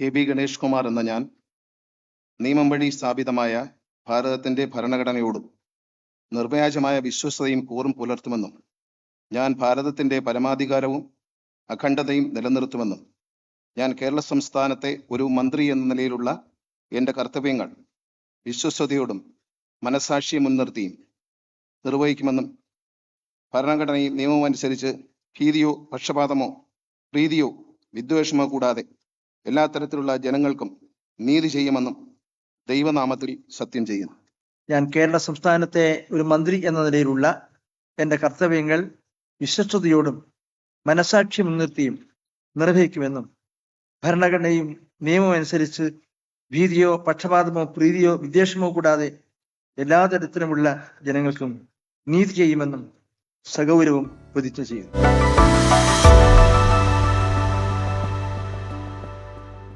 K B Ganesh Kumar എന്ന ഞാൻ നിയമം വഴി സ്ഥാപിതമായ ഭാരതത്തിന്റെ ഭരണഘടനയോടും നിർവ്യാജമായ വിശ്വസ്തയും കൂറും പുലർത്തുമെന്നും ഞാൻ ഭാരതത്തിന്റെ പരമാധികാരവും അഖണ്ഡതയും നിലനിർത്തുമെന്നും ഞാൻ കേരള സംസ്ഥാനത്തെ ഒരു മന്ത്രി എന്ന നിലയിലുള്ള എന്റെ കർത്തവ്യങ്ങൾ വിശ്വസ്തയോടും മനസാക്ഷിയെ മുൻനിർത്തിയും നിർവഹിക്കുമെന്നും ഭരണഘടനയും നിയമവും അനുസരിച്ച് ഭീതിയോ പക്ഷപാതമോ പ്രീതിയോ വിദ്വേഷമോ കൂടാതെ എല്ലാ തരത്തിലുള്ള ജനങ്ങൾക്കും നീതി ചെയ്യുമെന്നും ദൈവനാമത്തിൽ സത്യം ചെയ്യുന്നു. ഞാൻ കേരള സംസ്ഥാനത്തെ ഒരു മന്ത്രി എന്ന നിലയിലുള്ള എന്റെ കർത്തവ്യങ്ങൾ വിശ്വസ്തയോടും മനസാക്ഷി മുൻനിർത്തിയും നിർവഹിക്കുമെന്നും ഭരണഘടനയും നിയമവും അനുസരിച്ച് ഭീതിയോ പക്ഷപാതമോ പ്രീതിയോ വിദ്വേഷമോ കൂടാതെ എല്ലാ തരത്തിലുമുള്ള ജനങ്ങൾക്കും നീതി ചെയ്യുമെന്നും സഗൗരവം പ്രതിജ്ഞ ചെയ്യുന്നു.